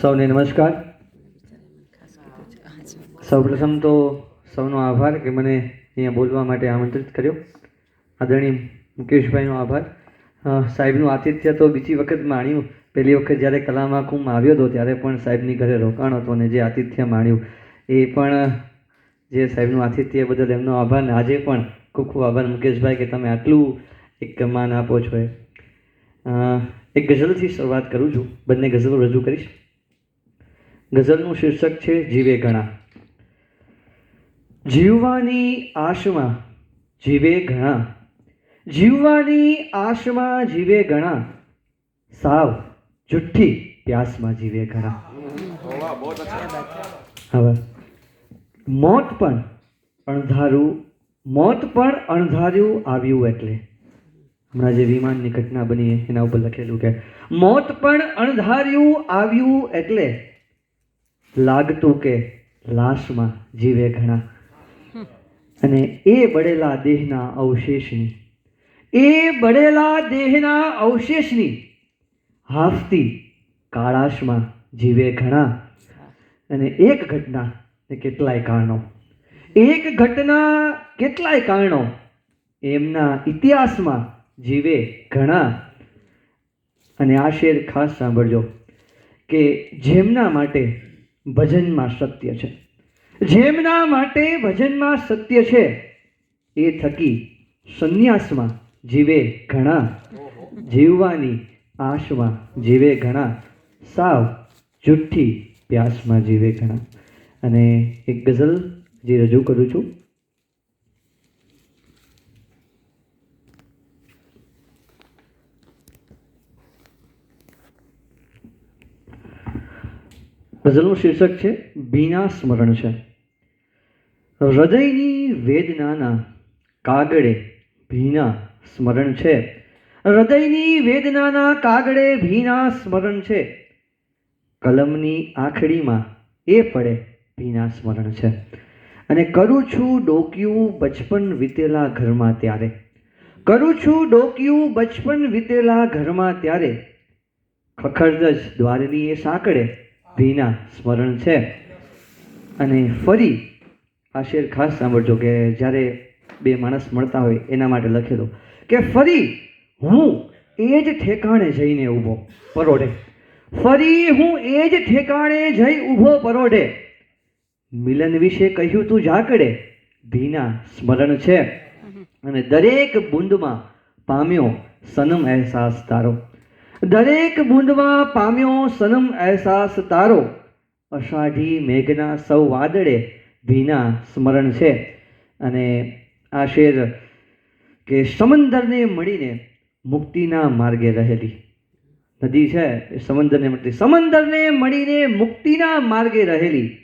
સૌને નમસ્કાર. સૌપ્રથમ તો સૌનો આભાર કે મને અહીંયા બોલવા માટે આમંત્રિત કર્યો. આદરણીય મુકેશભાઈનો આભાર. સાહેબનું આતિથ્ય તો બીજી વખત માણ્યું. પહેલી વખત જ્યારે કલામાં કુંભ આવ્યો હતો ત્યારે પણ સાહેબની ઘરે રોકાણ હતો અને જે આતિથ્ય માણ્યું એ પણ જે સાહેબનું આતિથ્ય બદલ એમનો આભાર. ને આજે પણ ખૂબ ખૂબ આભાર મુકેશભાઈ કે તમે આટલું એક માન આપો છો એ એક ગઝલથી શરૂઆત કરું છું. બંને ગઝલો રજૂ કરીશ. ગઝલનું શીર્ષક છે જીવે ઘણા. જીવવાની આશમાં જીવે ઘણા. જીવવાની આશમાં જીવે ઘણા. સાવ જુઠ્ઠી પ્યાસમાં જીવે ઘણા. હવે, મોત પણ અણધારું, મોત પણ અણધાર્યું આવ્યું એટલે. હમણાં જે વિમાનની ઘટના બની એના ઉપર લખેલું કે, મોત પણ અણધાર્યું આવ્યું એટલે લાગતું કે લાશમાં જીવે ઘણા. અને એ બળેલા દેહના અવશેષની, એ બળેલા દેહના અવશેષની હાફતી કાળાશમાં જીવે ઘણા. અને એક ઘટના ને કેટલાય કારણો. એક ઘટના કેટલાય કારણો. એમના ઇતિહાસમાં જીવે ઘણા. અને આ શેર ખાસ સાંભળજો કે જેમના માટે ભજનમાં સત્ય છે. જેમના માટે ભજનમાં સત્ય છે એ થકી સંન્યાસમાં જીવે ઘણા. જીવવાની આશમાં જીવે ઘણા. સાવ જુઠ્ઠી પ્યાસમાં જીવે ઘણા. અને એક ગઝલ જે રજૂ કરું છું. ગઝલનું શીર્ષક છે ભીના સ્મરણ છે. હૃદયની વેદનાના કાગળે ભીના સ્મરણ છે. હૃદયની વેદનાના કાગળે ભીના સ્મરણ છે. કલમની આખડીમાં એ પડે ભીના સ્મરણ છે. અને કરું છું ડોક્યું બચપન વીતેલા ઘરમાં ત્યારે. કરું છું ડોક્યું બચપન વીતેલા ઘરમાં ત્યારે. ખખડજ દ્વારની એ સાંકળે ભીના સ્મરણ છે. અને ફરી આ શેર ખાસ સાંભળજો કે જ્યારે બે માણસ મળતા હોય એના માટે લખેલું કે ફરી હું એ જ ઠેકાણે જઈને ઊભો પરોઢે. ફરી હું એ જ ઠેકાણે જઈ ઊભો પરોઢે. મિલન વિશે કહ્યું તું ઝાકડે ભીના સ્મરણ છે. અને દરેક બુંદમાં પામ્યો સનમ અહેસાસ તારો. દરેક બુંદમાં પામ્યો સનમ અહેસાસ તારો. અષાઢી મેઘના સૌ વાદળે ભીના સ્મરણ છે. અને આ શેર કે સમંદરને મળીને મુક્તિના માર્ગે રહેલી. નદી છે એ સમંદરને મળતી. સમંદરને મળીને મુક્તિના માર્ગે રહેલી.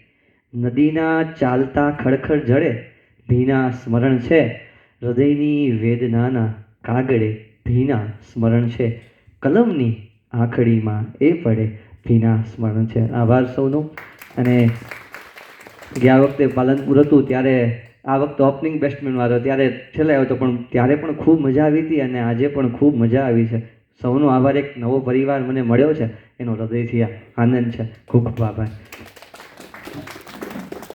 નદીના ચાલતા ખડખડ જળે ભીના સ્મરણ છે. હૃદયની વેદનાના કાગળે ભીના સ્મરણ છે. કલમની આખડીમાં એ પડે. ભીના સ્મરણ છે. આભાર સૌનો. અને ગયા વખતે પાલનપુર હતું, ત્યારે આ વખતે ઓપનિંગ બેટ્સમેન વાળો, ત્યારે છેલ્લે આવ્યો હતો, પણ ત્યારે પણ ખૂબ મજા આવી હતી અને આજે પણ ખૂબ મજા આવી છે. સૌનો આભાર. એક નવો પરિવાર મને મળ્યો છે. એનો હૃદયથી આનંદ છે. ખૂબ ખૂબ આભાર.